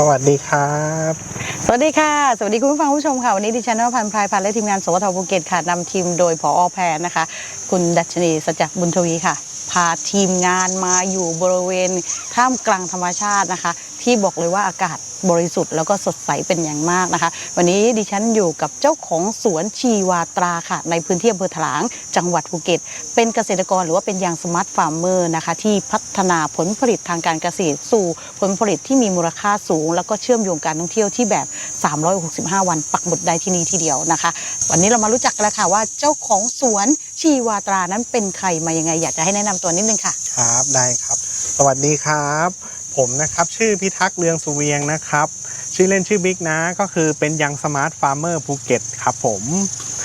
สวัสดีครับ สวัสดีค่ะ สวัสดีคุณผู้ฟังผู้ชมค่ะ วันนี้ดิฉันนวพันธ์พรายพันธ์และทีมงานสวทภูเก็ตค่ะนำทีมโดยผอแพรนะคะ คุณดัชนีสัจจบุญทวีค่ะ พาทีมงานมาอยู่บริเวณท่ามกลางธรรมชาตินะคะ ที่บอกเลยว่าอากาศบริสุทธิ์แล้วก็สดใสเป็นอย่างมากนะคะ วันนี้ดิฉันอยู่กับเจ้าของสวนชีวาตราค่ะ ในพื้นที่อำเภอถลาง จังหวัดภูเก็ต เป็นเกษตรกรหรือว่าเป็นยังสมาร์ทฟาร์มเมอร์นะคะ ที่พัฒนาผลผลิตทางการเกษตรสู่ผลผลิตที่มีมูลค่าสูง แล้วก็เชื่อมโยงการท่องเที่ยวที่แบบ 365 วันปักหมุดได้ที่นี่ทีเดียวนะคะ วันนี้เรามารู้จักกันแล้วค่ะว่าเจ้าของสวนชีวาตรานั้นเป็นใครมายังไง อยากจะให้แนะนำตัวนิดนึงค่ะ ครับได้ครับ สวัสดีครับ ผมนะครับ ชื่อพิทักษ์เรืองสุเวียงนะครับ ชื่อเล่นชื่อบิ๊กนะ ก็คือเป็นยังสมาร์ทฟาร์มเมอร์ภูเก็ตครับผม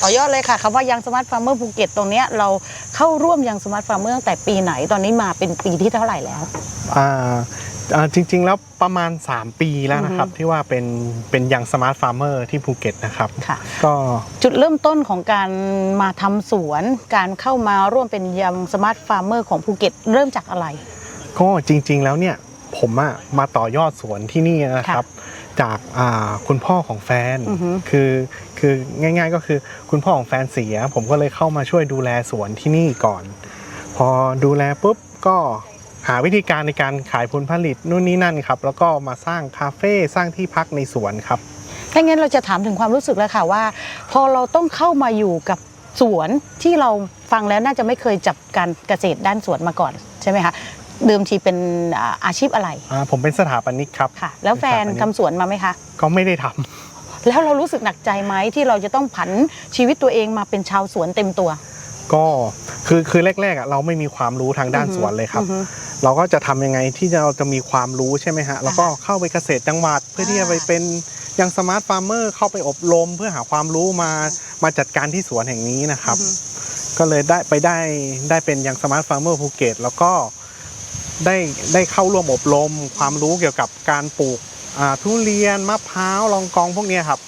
ต่อยอดเลยค่ะคำว่ายังสมาร์ทฟาร์มเมอร์ภูเก็ตตรงเนี้ยเราเข้าร่วมยังสมาร์ทฟาร์มเมอร์ตั้งแต่ปีไหนตอนนี้มาเป็นปีที่เท่าไหร่แล้วอ่าอ่าจริง ๆ แล้วประมาณ 3 ปีแล้วนะครับอือฮึที่ว่าเป็นเป็นยังสมาร์ทฟาร์มเมอร์ที่ภูเก็ตนะครับค่ะก็จุดเริ่มต้นของการมาทำสวน การเข้ามาร่วมเป็นยังสมาร์ทฟาร์มเมอร์ของภูเก็ตเริ่มจากอะไร ก็จริง ๆ แล้วเนี่ย ผมอะมาต่อยอดสวนที่นี่นะครับ จากอ่าคุณพ่อของแฟนอือฮึคือคือง่าย ๆ ก็คือคุณพ่อของแฟนเสีย ผมก็เลยเข้ามาช่วยดูแลสวนที่นี่ก่อน พอดูแลปุ๊บก็หาวิธีการในการขายผลผลิตนู่นนี่นั่นครับ แล้วก็มาสร้างคาเฟ่สร้างที่พักในสวนครับถ้างั้นเราจะถามถึงความรู้สึกแล้วค่ะว่า พอเราต้องเข้ามาอยู่กับสวนที่เราฟังแล้วน่าจะไม่เคยจับการเกษตรด้านสวนมาก่อนใช่ไหมคะ เดิมทีเป็นอ่าอาชีพอะไรอ่าผมเป็นสถาปนิกครับค่ะ แล้วแฟนเป็ทำสถาปกสวนมาไหมคะ ก็ไม่ได้ทำแล้วเรารู้สึกหนักใจไหมที่เราจะต้องผันชีวิตตัวเองมาเป็นชาวสวนเต็มตัว ก็คือคือแรกๆอะเราไม่มีความรู้ทางด้านอือฮึสวนเลยครับอือฮึเราก็จะทำยังไงที่เราจะมีความรู้ใช่ไหมฮะแล้วก็เข้าไปเกษตรจังหวัดเพื่อที่จะไปเป็นยังสมาร์ทฟาร์มเมอร์เข้าไปอบรมเพื่อหาความรู้มามาจัดการที่สวนแห่งนี้นะครับอือฮึก็เลยได้ไปได้ได้เป็นยังสมาร์ทฟาร์มเมอร์ภูเก็ตแล้วก็ ได้ได้เข้าร่วมอบรม ความรู้เกี่ยวกับการปลูกอ่าทุเรียนมะพร้าวลองกองพวกเนี้ยครับ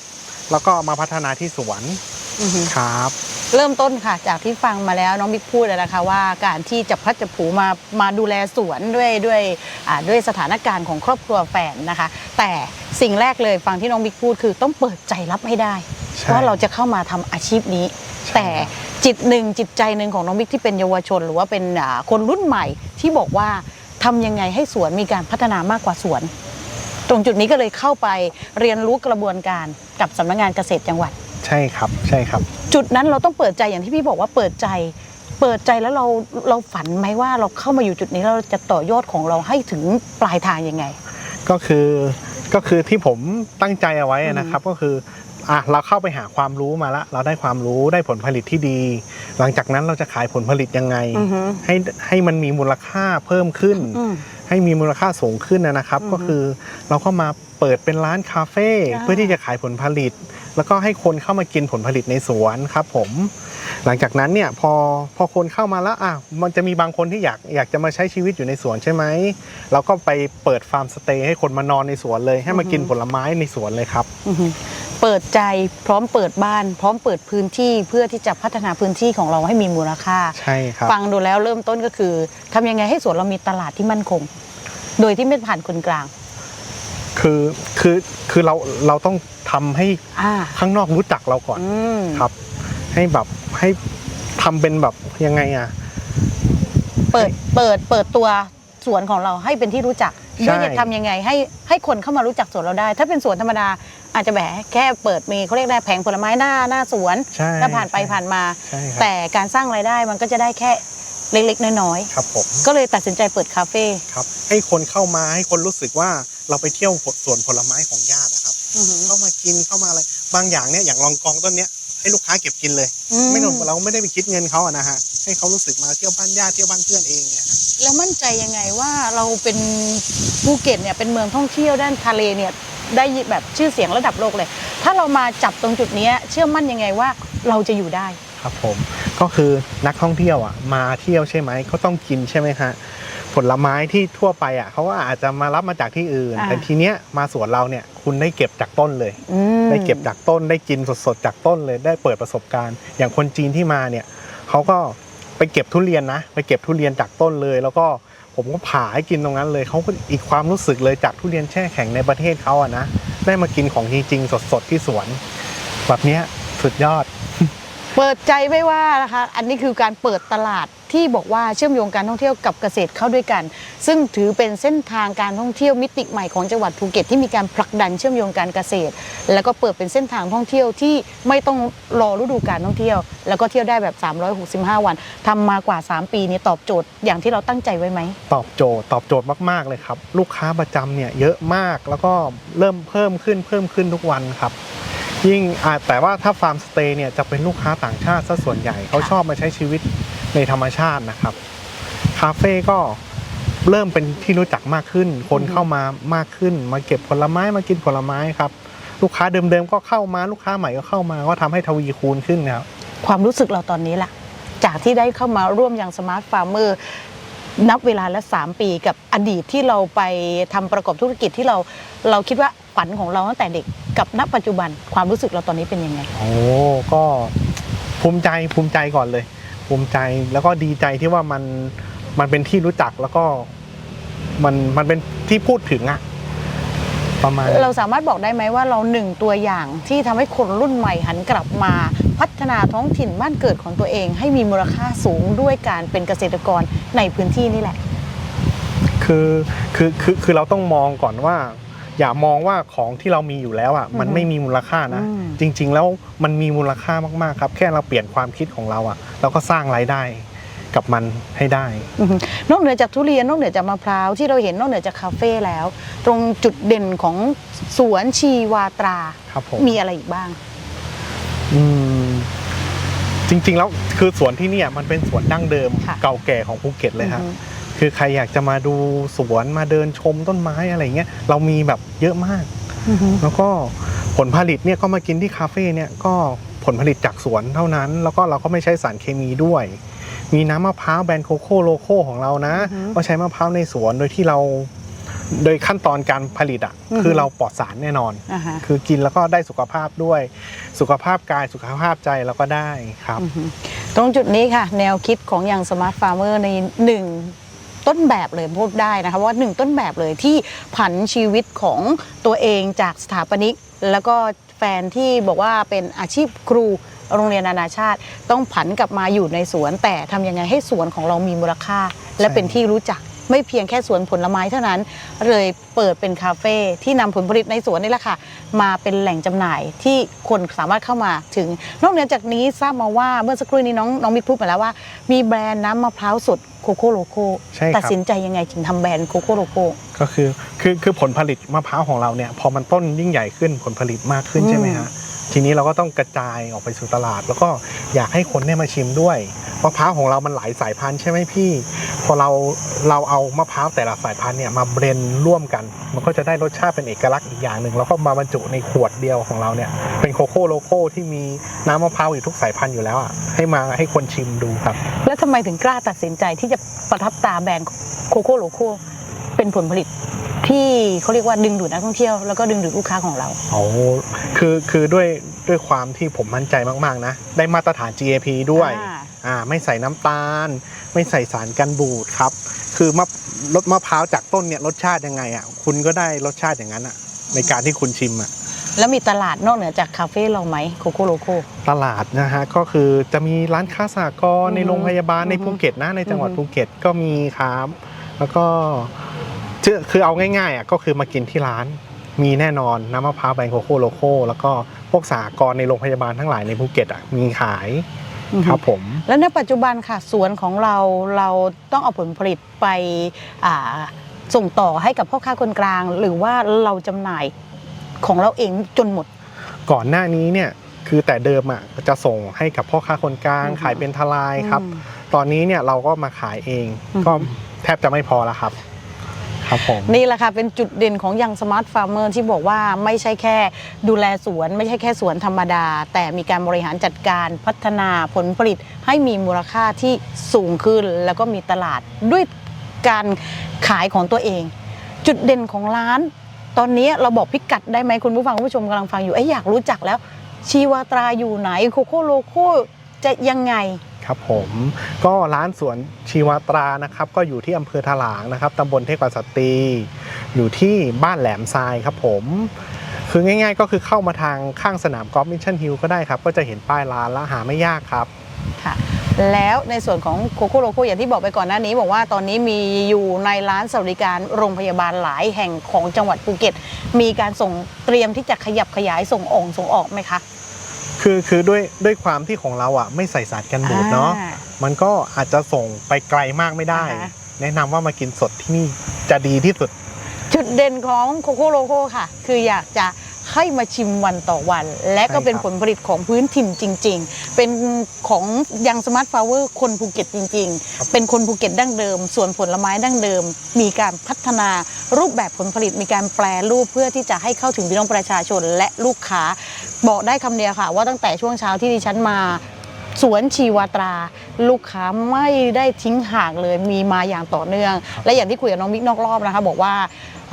แล้วก็มาพัฒนาที่สวนอือฮึครับ เริ่มต้นค่ะ จากที่ฟังมาแล้วน้องบิ๊กพูดแล้วนะคะว่าการที่จะพัดจะผูมามาดูแลสวนด้วยด้วยอ่าด้วยสถานการณ์ของครอบครัวแฟนนะคะ แต่สิ่งแรกเลยฟังที่น้องบิ๊กพูดคือต้องเปิดใจรับให้ได้ใช่ว่าเราจะเข้ามาทำอาชีพนี้ใช่แต่จิตหนึ่งจิตใจหนึ่งของน้องบิ๊กที่เป็นเยาวชน หรือว่าเป็นอ่าคนรุ่นใหม่ที่บอกว่า ทำยังไงให้สวนมีการพัฒนามากกว่าสวน ตรงจุดนี้ก็เลยเข้าไปเรียนรู้กระบวนการกับสำนักงานเกษตรจังหวัด ใช่ครับใช่ครับ จุดนั้นเราต้องเปิดใจอย่างที่พี่บอกว่าเปิดใจ เปิดใจแล้วเราเราฝันไหมว่าเราเข้ามาอยู่จุดนี้แล้วเราจะต่อยอดของเราให้ถึงปลายทางยังไง ก็คือก็คือที่ผมตั้งใจเอาไว้อืมนะครับ ก็คือ อะเราเข้าไปหาความรู้มาละ เราได้ความรู้ได้ผลผลิตที่ดี หลังจากนั้นเราจะขายผลผลิตยังไงอือฮึให้ให้มันมีมูลค่าเพิ่มขึ้นอืมให้มีมูลค่าสูงขึ้นนะครับอือฮึก็คือเราก็มาเปิดเป็นร้านคาเฟ่อ่าเพื่อที่จะขายผลผลิต แล้วก็ให้คนเข้ามากินผลผลิตในสวนครับผม หลังจากนั้นเนี่ยพอพอคนเข้ามาแล้วอะมันจะมีบางคนที่อยากอยากจะมาใช้ชีวิตอยู่ในสวนใช่ไหมเราก็ไปเปิดฟาร์มสเตย์ให้คนมานอนในสวนเลย ให้มากินผลไม้ในสวนเลยครับอือฮึ เปิดใจพร้อมเปิดบ้าน พร้อมเปิดพื้นที่เพื่อที่จะพัฒนาพื้นที่ของเราให้มีมูลค่า ใช่ครับ ฟังดูแล้วเริ่มต้นก็คือทำยังไงให้สวนเรามีตลาดที่มั่นคง โดยที่ไม่ผ่านคนกลาง คือคือคือเราเราต้องทำให้อ่าข้างนอกรู้จักเราก่อนอืมครับ ให้แบบให้ทำเป็นแบบยังไงอะเปิดเปิดเปิดตัวสวนของเราให้เป็นที่รู้จักใช่ด้วยจะทำยังไงให้ให้คนเข้ามารู้จักสวนเราได้ ถ้าเป็นสวนธรรมดา อาจจะแบบแค่เปิดมีเขาเรียกได้แผงผลไม้หน้าหน้าสวนใช่แล้วผ่านไปผ่านมา ใช่ครับ แต่การสร้างรายได้มันก็จะได้แค่เล็กๆน้อยครับผม ๆก็เลยตัดสินใจเปิดคาเฟ่ครับให้คนเข้ามาให้คนรู้สึกว่าเราไปเที่ยวสวนผลไม้ของญาตินะครับ อือหือเข้ามากินเข้ามาอะไรบางอย่างเนี่ยอย่างรองกองต้นเนี้ยให้ลูกค้าเก็บกินเลยอืมไม่ต้องเราไม่ได้ไปคิดเงินเขาอะนะฮะให้เขารู้สึกมาเที่ยวบ้านญาติเที่ยวบ้านเพื่อนเองเนี่ยฮะแล้วมั่นใจยังไงว่าเราเป็นภูเก็ตเนี่ยเป็นเมืองท่องเที่ยวด้านทะเลเนี่ย ได้แบบชื่อเสียงระดับโลกเลย ถ้าเรามาจับตรงจุดเนี้ยเชื่อมั่นยังไงว่าเราจะอยู่ได้ครับผมก็คือนักท่องเที่ยวอะมาเที่ยวใช่ไหมเขาต้องกินใช่ไหมฮะผลไม้ที่ทั่วไปอะเขาก็อาจจะมารับมาจากที่อื่นอ่าแต่ทีเนี้ยมาสวนเราเนี่ยคุณได้เก็บจากต้นเลยอืมได้เก็บจากต้นได้กินสดๆจากต้นเลยได้เปิดประสบการณ์ อย่างคนจีนที่มาเนี่ยเขาก็ไปเก็บทุเรียนนะ ไปเก็บทุเรียนจากต้นเลย แล้วก็ ผมก็ผ่าให้กินตรงนั้นเลยเขาก็อีกความรู้สึกเลยจากทุเรียนแช่แข็งในประเทศเขาอะนะได้มากินของจริงๆสดๆที่สวน แบบเนี้ยสุดยอด เปิดใจไม่ว่านะคะ อันนี้คือการเปิดตลาดที่บอกว่าเชื่อมโยงการท่องเที่ยวกับเกษตรเข้าด้วยกัน ซึ่งถือเป็นเส้นทางการท่องเที่ยวมิติใหม่ของจังหวัดภูเก็ตที่มีการผลักดันเชื่อมโยงการเกษตร แล้วก็เปิดเป็นเส้นทางท่องเที่ยวที่ไม่ต้องรอฤดูการท่องเที่ยว แล้วก็เที่ยวได้แบบ 365 วันทำมากว่า 3 ปีนี้ตอบโจทย์อย่างที่เราตั้งใจไว้ไหมตอบโจทย์ตอบโจทย์มากๆเลยครับ ลูกค้าประจำเนี่ยเยอะมากแล้วก็เริ่มเพิ่มขึ้นเพิ่มขึ้นทุกวันครับ ยิ่งอ่าแต่ว่าถ้าฟาร์มสเตย์เนี่ยจะเป็นลูกค้าต่างชาติซะส่วนใหญ่เขาชอบมาใช้ชีวิตในธรรมชาตินะครับ คาเฟ่ก็เริ่มเป็นที่รู้จักมากขึ้น คนเข้ามามากขึ้น มาเก็บผลไม้มากินผลไม้ครับ ลูกค้าเดิมๆก็เข้ามาลูกค้าใหม่ก็เข้ามาก็ทำให้ทวีคูณขึ้นนะครับความรู้สึกเราตอนนี้ล่ะ จากที่ได้เข้ามาร่วมอย่างสมาร์ทฟาร์มเมอร์นับเวลาละ 3 ปีกับอดีตที่เราไปทำประกอบธุรกิจที่เราเราคิดว่า ฝันของเราตั้งแต่เด็กกับณปัจจุบันความรู้สึกเราตอนนี้เป็นยังไง โอ้ก็ภูมิใจภูมิใจก่อนเลย ภูมิใจแล้วก็ดีใจที่ว่ามันมันเป็นที่รู้จักแล้วก็มันมันเป็นที่พูดถึงอะประมาณ เราสามารถบอกได้ไหมว่าเราหนึ่งตัวอย่างที่ทำให้คนรุ่นใหม่หันกลับมา พัฒนาท้องถิ่นบ้านเกิดของตัวเอง ให้มีมูลค่าสูงด้วยการเป็นเกษตรกรในพื้นที่นี่แหละ คือคือคือคือเราต้องมองก่อนว่า อย่ามองว่าของที่เรามีอยู่แล้วอะมันอือฮึไม่มีมูลค่านะอืมจริง ๆ แล้วมันมีมูลค่ามากๆครับ แค่เราเปลี่ยนความคิดของเราอะเราก็สร้างรายได้กับมันให้ได้อือฮึนอกเหนือจากทุเรียนนอกเหนือจากมะพร้าวที่เราเห็นนอกเหนือจากคาเฟ่แล้ว ตรงจุดเด่นของสวนชีวาตราครับผมมีอะไรอีกบ้าง อืมจริง ๆ แล้วคือสวนที่เนี่ยมันเป็นสวนดั้งเดิม ค่ะ เก่าแก่ของภูเก็ตเลยครับอือฮึ คือใครอยากจะมาดูสวนมาเดินชมต้นไม้อะไรเงี้ยเรามีแบบเยอะมากอือฮึแล้วก็ผลผลิตเนี่ยก็มากินที่คาเฟ่เนี่ยก็ผลผลิตจากสวนเท่านั้น แล้วก็เราก็ไม่ใช้สารเคมีด้วย มีน้ำมะพร้าวแบรนด์โคโค่โลโก้ของเรานะอือฮึก็ใช้มะพร้าวในสวนโดยที่เราโดยขั้นตอนการผลิตอะอือฮึคือเราปลอดสารแน่นอนอ่าฮะคือกินแล้วก็ได้สุขภาพด้วย สุขภาพกายสุขภาพใจเราก็ได้ครับอือฮึตรงจุดนี้ค่ะ แนวคิดของอย่างสมาร์ทฟาร์มเมอร์ในหนึ่ง ต้นแบบเลยพูดได้นะคะว่าหนึ่งต้นแบบเลยที่ผันชีวิตของตัวเองจากสถาปนิก แล้วก็แฟนที่บอกว่าเป็นอาชีพครูโรงเรียนนานาชาติ ต้องผันกลับมาอยู่ในสวนแต่ทำยังไงให้สวนของเรามีมูลค่า และเป็นที่รู้จัก ไม่เพียงแค่สวนผลไม้เท่านั้น เลยเปิดเป็นคาเฟ่ที่นำผลผลิตในสวนนี่แหละค่ะ มาเป็นแหล่งจำหน่ายที่คนสามารถเข้ามาถึง นอกเหนือจากนี้ทราบมาว่าเมื่อสักครู่นี้น้องน้องมิกพูดมาแล้วว่า มีแบรนด์น้ำมะพร้าวสดโคโค่โลโก้ใช่ครับตัดสินใจยังไงถึงทำแบรนด์โคโค่โลโก้ก็คือคือคือผลผลิตมะพร้าวของเราเนี่ยพอมันต้นยิ่งใหญ่ขึ้นผลผลิตมากขึ้นอืมใช่ไหมฮะ ทีนี้เราก็ต้องกระจายออกไปสู่ตลาด แล้วก็อยากให้คนได้มาชิมด้วยมะพร้าวของเรามันหลายสายพันธุ์ใช่ไหมพี่ พอเราเราเอามะพร้าวแต่ละสายพันธุ์เนี่ยมาเบรนร่วมกัน มันก็จะได้รสชาติเป็นเอกลักษณ์อีกอย่างหนึ่งแล้วก็มาบรรจุในขวดเดียวของเราเนี่ยเป็นโคโค่โลโก้ที่มีน้ำมะพร้าวอยู่ทุกสายพันธุ์อยู่แล้วอะให้มาให้คนชิมดูครับ แล้วทำไมถึงกล้าตัดสินใจที่จะประทับตาแบรนด์โคโค่โลโก้เป็นผลผลิต ที่เขาเรียกว่าดึงดูดนักท่องเที่ยวแล้วก็ดึงดูดลูกค้าของเรา โอ้คือคือด้วยด้วยความที่ผมมั่นใจมากๆนะ ได้มาตรฐาน GAP ด้วยอ่า อ่าไม่ใส่น้ำตาล ไม่ใส่สารกันบูดครับ คือมะรสมะพร้าวจากต้นเนี่ยรสชาติยังไงอะคุณก็ได้รสชาติอย่างนั้นอะในการที่คุณชิมอะ แล้วมีตลาดนอกเหนือจากคาเฟ่เราไหมโคโค่โลโก้ ตลาดนะฮะก็คือจะมีร้านค้าสหกรณ์ในอือฮึโรงพยาบาลในอือฮึภูเก็ตนะในจังหวัดอือฮึ ภูเก็ตก็มีครับ แล้วก็ ชื่อคือเอาง่ายๆอะก็คือมากินที่ร้าน มีแน่นอนน้ำมะพร้าวแบรนด์โคโค่โลโก้แล้วก็พวกสหกรณ์ในโรงพยาบาลทั้งหลายในภูเก็ตอะมีขายครับผม แล้วในปัจจุบันค่ะสวนของเราเราต้องเอาผลผลิตไปอ่าส่งต่อให้กับพ่อค้าคนกลาง หรือว่าเราจำหน่ายของเราเองจนหมด ก่อนหน้านี้เนี่ยคือแต่เดิมอะจะส่งให้กับพ่อค้าคนกลาง อือฮึ ขายเป็นทลายครับ อืม ตอนนี้เนี่ยเราก็มาขายเองอือฮึ ก็แทบจะไม่พอแล้วครับ ครับผมนี่แหละค่ะเป็นจุดเด่นของยังสมาร์ทฟาร์มเมอร์ที่บอกว่าไม่ใช่แค่ดูแลสวน ไม่ใช่แค่สวนธรรมดา แต่มีการบริหารจัดการพัฒนาผลผลิตให้มีมูลค่าที่สูงขึ้น แล้วก็มีตลาดด้วยการขายของตัวเอง จุดเด่นของร้าน ตอนนี้เราบอกพิกัดได้ไหมคุณผู้ฟังคุณผู้ชมกำลังฟังอยู่ไอ้ยอยากรู้จักแล้วชีวาตราอยู่ไหนโคโค่โลโก้จะยังไง ครับผมก็ร้านสวนชีวตรานะครับก็อยู่ที่อำเภอถลางนะครับตำบลเทพกสตรีอยู่ที่บ้านแหลมทรายครับผม คือง่าย ๆ ก็คือเข้ามาทางข้างสนามกอล์ฟมิชชั่นฮิลก็ได้ครับ ก็จะเห็นป้ายร้านและหาไม่ยากครับค่ะแล้วในส่วนของโคโค่โลโก้อย่างที่บอกไปก่อนหน้านี้ บอกว่าตอนนี้มีอยู่ในร้านสวัสดิการโรงพยาบาลหลายแห่งของจังหวัดภูเก็ต มีการส่งเตรียมที่จะขยับขยายส่งออกส่งออกไหมคะ คือคือด้วยด้วยความที่ของเราอะไม่ใส่สารกันบูดเนาะอ่มันก็อาจจะส่งไปไกลมากไม่ได้ อ่าฮะ แนะนำว่ามากินสดที่นี่จะดีที่สุด จุดเด่นของโคโค่โลโก้ค่ะ คืออยากจะให้มาชิมวันต่อวัน และก็เป็นใช่ครับ ผลผลิตของพื้นถิ่นจริง ๆ เป็นของยังสมาร์ทฟลาวเวอร์คนภูเก็ตจริง ๆ เป็นคนภูเก็ตดั้งเดิม ส่วนผลไม้ดั้งเดิม มีการพัฒนารูปแบบผลผลิตมีการแปลรูปเพื่อที่จะให้เข้าถึงพี่น้องประชาชนและลูกค้า บอกได้คำเดียวค่ะ ว่าตั้งแต่ช่วงเช้าที่ดิฉันมา สวนชีวาตรา ลูกค้าไม่ได้ทิ้งห่างเลยมีมาอย่างต่อเนื่อง และอย่างที่คุยกับน้องมิกนอกรอบนะคะ บอกว่า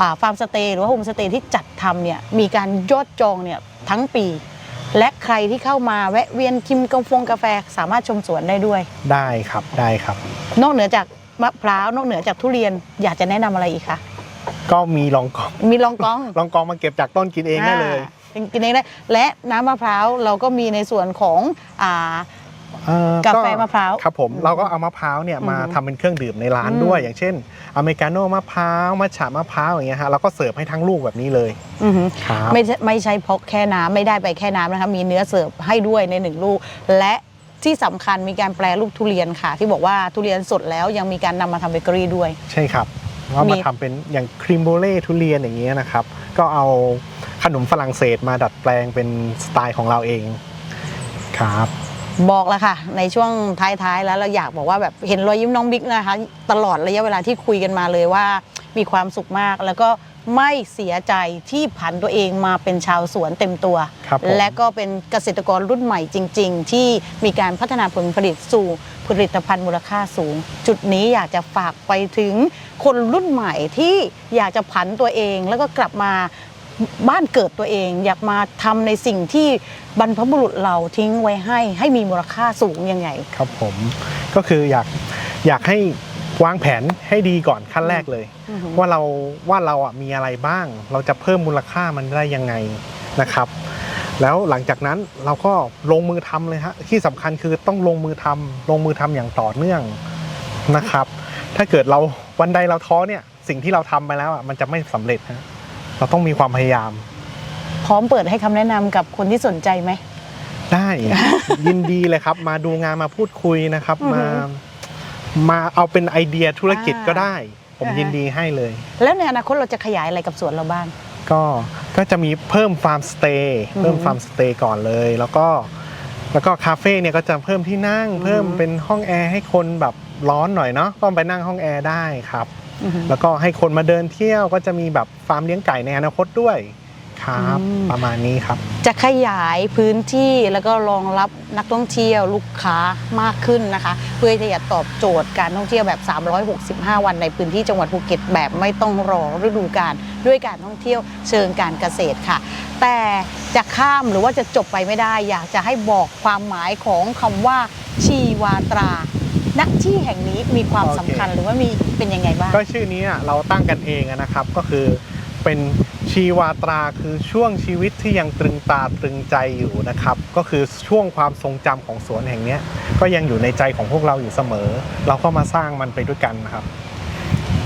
อ่าฟาร์มสเตย์หรือว่าโฮมสเตย์ที่จัดทำเนี่ยมีการยอดจองเนี่ยทั้งปี และใครที่เข้ามาแวะเวียนชิมกาแฟกาแฟสามารถชมสวนได้ด้วย ได้ครับได้ครับ นอกเหนือจากมะพร้าวนอกเหนือจากทุเรียนอยากจะแนะนำอะไรอีกคะก็มีลองกอง มีลองกอง ลองกองมาเก็บจากต้นกินเองได้เลย อ่ากินเองได้ และน้ำมะพร้าวเราก็มีในส่วนของอ่า เอ่อกาแฟมะพร้าวครับผมเราก็เอามะพร้าวเนี่ยมาอือฮึทำเป็นเครื่องดื่มในร้านอืม ด้วย อย่างเช่นอเมริกาโน่มะพร้าวมัทฉะมะพร้าวอย่างเงี้ยฮะเราก็เสิร์ฟให้ทั้งลูกแบบนี้เลยอือหือ ครับ ไม่ใช่ไม่ใช่พกแค่น้ำไม่ได้ไปแค่น้ำนะคะมีเนื้อเสิร์ฟให้ด้วยในหนึ่งลูก และที่สำคัญมีการแปลรูปทุเรียนค่ะ ที่บอกว่าทุเรียนสดแล้วยังมีการนำมาทำเบเกอรี่ด้วย ใช่ครับ ว่ามีมาทำเป็นอย่างครีมโบเล่ทุเรียนอย่างเงี้ยนะครับ ก็เอาขนมฝรั่งเศสมาดัดแปลงเป็นสไตล์ของเราเองครับบอกแล้วค่ะ ในช่วงท้ายๆ แล้วเราอยากบอกว่าแบบเห็นรอยยิ้มน้องบิ๊กนะคะ ตลอดระยะเวลาที่คุยกันมาเลยว่า มีความสุขมากแล้วก็ไม่เสียใจที่ผันตัวเองมาเป็นชาวสวนเต็มตัวครับผมและก็เป็นเกษตรกรรุ่นใหม่จริง ๆ ที่มีการพัฒนาผลผลิตสู่ผลิตภัณฑ์มูลค่าสูง จุดนี้อยากจะฝากไปถึง คนรุ่นใหม่ที่อยากจะผันตัวเอง แล้วก็กลับมาบ้านเกิดตัวเอง อยากมาทำในสิ่งที่บรรพบุรุษเราทิ้งไว้ให้ให้มีมูลค่าสูงยังไง ครับผมก็คืออยากอยากให้วางแผนให้ดีก่อนขั้นแรกเลยอือหือว่าเราว่าเราอะมีอะไรบ้าง เราจะเพิ่มมูลค่ามันได้ยังไงนะครับ แล้วหลังจากนั้นเราก็ลงมือทำเลยฮะที่สำคัญคือต้องลงมือทำลงมือทำอย่างต่อเนื่องนะครับ ถ้าเกิดเราวันใดเราท้อเนี่ย สิ่งที่เราทำไปแล้วอะมันจะไม่สำเร็จฮะเราต้องมีความพยายาม พร้อมเปิดให้คำแนะนำกับคนที่สนใจไหมได้ ยินดีเลยครับ มาดูงานมาพูดคุยนะครับอือฮึมามาเอาเป็นไอเดียธุรกิจอ่าก็ได้ ผมอ่าฮะยินดีให้เลย แล้วในอนาคตเราจะขยายอะไรกับสวนเราบ้างก็ก็จะมีเพิ่มฟาร์มสเตย์อือฮึเพิ่มฟาร์มสเตย์ก่อนเลย แล้วก็แล้วก็คาเฟ่เนี่ยก็จะเพิ่มที่นั่งอือฮึเพิ่มเป็นห้องแอร์ให้คนแบบ ร้อนหน่อยเนาะก็ไปนั่งห้องแอร์ได้ครับอือหือแล้วก็ให้คนมาเดินเที่ยวก็จะมีแบบฟาร์มเลี้ยงไก่ในอนาคตด้วยครับอืมประมาณนี้ครับ จะขยายพื้นที่แล้วก็รองรับนักท่องเที่ยวลูกค้ามากขึ้นนะคะ เพื่อที่จะตอบโจทย์การท่องเที่ยวแบบ 365 วันในพื้นที่จังหวัดภูเก็ตแบบไม่ต้องรอฤดูกาลด้วยการท่องเที่ยวเชิงการเกษตรค่ะ แต่จะข้ามหรือว่าจะจบไปไม่ได้ อยากจะให้บอกความหมายของคำว่าชีวาตรา ณที่แห่งนี้มีความโอเคสำคัญหรือว่ามีเป็นยังไงบ้าง ก็ชื่อนี้อะเราตั้งกันเองอะนะครับก็คือเป็นชีวาตราคือช่วงชีวิตที่ยังตรึงตาตรึงใจอยู่นะครับ ก็คือช่วงความทรงจำของสวนแห่งเนี้ยก็ยังอยู่ในใจของพวกเราอยู่เสมอ เราก็มาสร้างมันไปด้วยกันนะครับ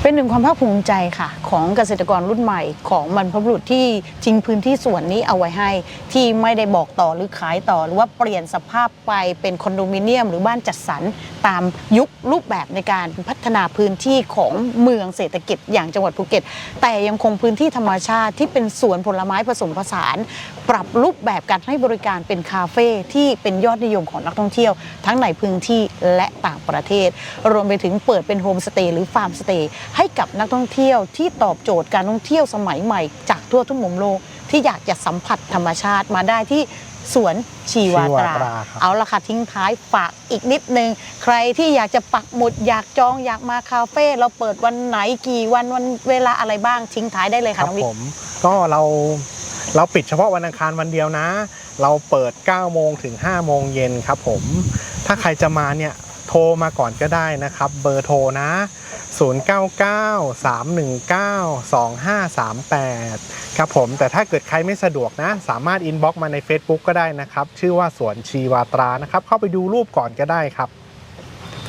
เป็นหนึ่งความภาคภูมิใจค่ะ ของเกษตรกรรุ่นใหม่ของบรรพบุรุษที่ทิ้งพื้นที่ส่วนนี้เอาไว้ให้ ที่ไม่ได้บอกต่อหรือขายต่อ หรือว่าเปลี่ยนสภาพไปเป็นคอนโดมิเนียม หรือบ้านจัดสรรตามยุครูปแบบในการพัฒนาพื้นที่ของเมืองเศรษฐกิจอย่างจังหวัดภูเก็ต แต่ยังคงพื้นที่ธรรมชาติที่เป็นสวนผลไม้ผสมผสาน ปรับรูปแบบการให้บริการเป็นคาเฟ่ที่เป็นยอดนิยมของนักท่องเที่ยว ทั้งในพื้นที่และต่างประเทศ รวมไปถึงเปิดเป็นโฮมสเตย์หรือฟาร์มสเตย์ให้กับนักท่องเที่ยวที่ตอบโจทย์การท่องเที่ยวสมัยใหม่จากทั่วทุกมุมโลกที่อยากจะสัมผัสธรรมชาติมาได้ที่สวนชีวาตราชีวาตราครับเอาละค่ะทิ้งท้ายฝากอีกนิดนึง ใครที่อยากจะปักหมุดอยากจองอยากมาคาเฟ่เราเปิดวันไหนกี่วันวันเวลาอะไรบ้างทิ้งท้ายได้เลยคค่ะรัน้องวิผกมก็เราเราปิดเฉพาะวันอังคารวันเดียวนะ เราเปิด 9 โมงถึง 5 โมงเย็นครับผม ถ้าใครจะมาเนี่ย โทรมาก่อนก็ได้นะครับ เบอร์โทรนะ 0993192538 ครับผมแต่ถ้าเกิดใครไม่สะดวกนะ สามารถอินบ็อกมาใน Facebook ก็ได้นะครับ ชื่อว่าสวนชีวาตรานะครับ เข้าไปดูรูปก่อนก็ได้ครับ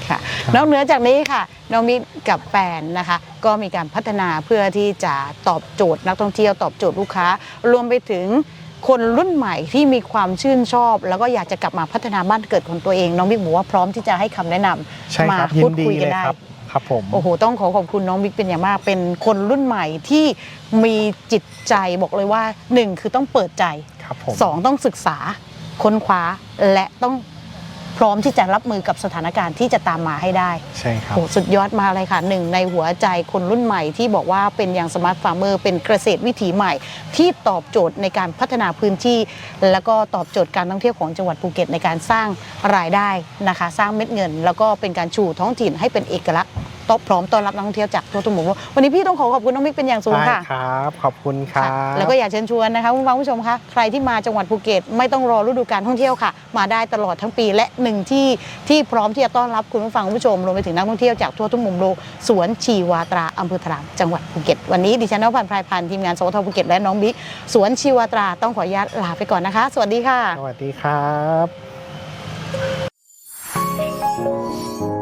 ค่ะครับนอกเหนือจากนี้ค่ะน้องมิกกับแฟนนะคะ ก็มีการพัฒนาเพื่อที่จะตอบโจทย์นักท่องเที่ยวตอบโจทย์ลูกค้า รวมไปถึง คนรุ่นใหม่ที่มีความชื่นชอบ แล้วก็อยากจะกลับมาพัฒนาบ้านเกิดของตัวเองน้องมิกบอกว่าพร้อมที่จะให้คำแนะนำใช่มาครับยิพูนดดีคุยกัเลนยได้ ครับครับผม โอ้โห ต้องขอขอบคุณน้องบิ๊กเป็นอย่างมาก เป็นคนรุ่นใหม่ที่มีจิตใจบอกเลยว่าหนึ่งคือต้องเปิดใจครับผม สองต้องศึกษาค้นคว้าและต้อง พร้อมที่จะรับมือกับสถานการณ์ที่จะตามมาให้ได้ใช่ครับโอ้สุดยอดมากเลยค่ะหนึ่งในหัวใจคนรุ่นใหม่ที่บอกว่าเป็นอย่างสมาร์ทฟาร์มเมอร์เป็นเกษตรวิถีใหม่ ที่ตอบโจทย์ในการพัฒนาพื้นที่ แล้วก็ตอบโจทย์การท่องเที่ยวของจังหวัดภูเก็ตในการสร้างรายได้นะคะ สร้างเม็ดเงิน แล้วก็เป็นการชูท้องถิ่นให้เป็นเอกลักษณ์ ต๊ะพร้อมต้อนรับนักท่องเที่ยวจากทั่วทุกมุมวันนี้พี่ต้องขอขอบคุณน้องมิกเป็นอย่างสูงค่ะ ได้ครับ ขอบคุณครับแล้วก็อยากเชิญชวนนะคะคุณผู้ชมคะใครที่มาจังหวัดภูเก็ตไม่ต้องรอฤดูการท่องเที่ยวค่ะ มาได้ตลอดทั้งปีและหนึ่งที่ที่พร้อมที่จะต้อนรับคุณผู้ฟังคุณผู้ชมรวมไปถึงนักท่องเที่ยวจากทั่วทุกมุมโลกสวนชีวาตราอำเภอถลางจังหวัดภูเก็ตวันนี้ดิฉันนพันธ์พรายพันธ์ทีมงานสวทภูเก็ตและน้องบิ๊กสวนชีวาตราต้องขออนุญาตลาไปก่อนนะคะ สวัสดีค่ะ สวัสดีครับ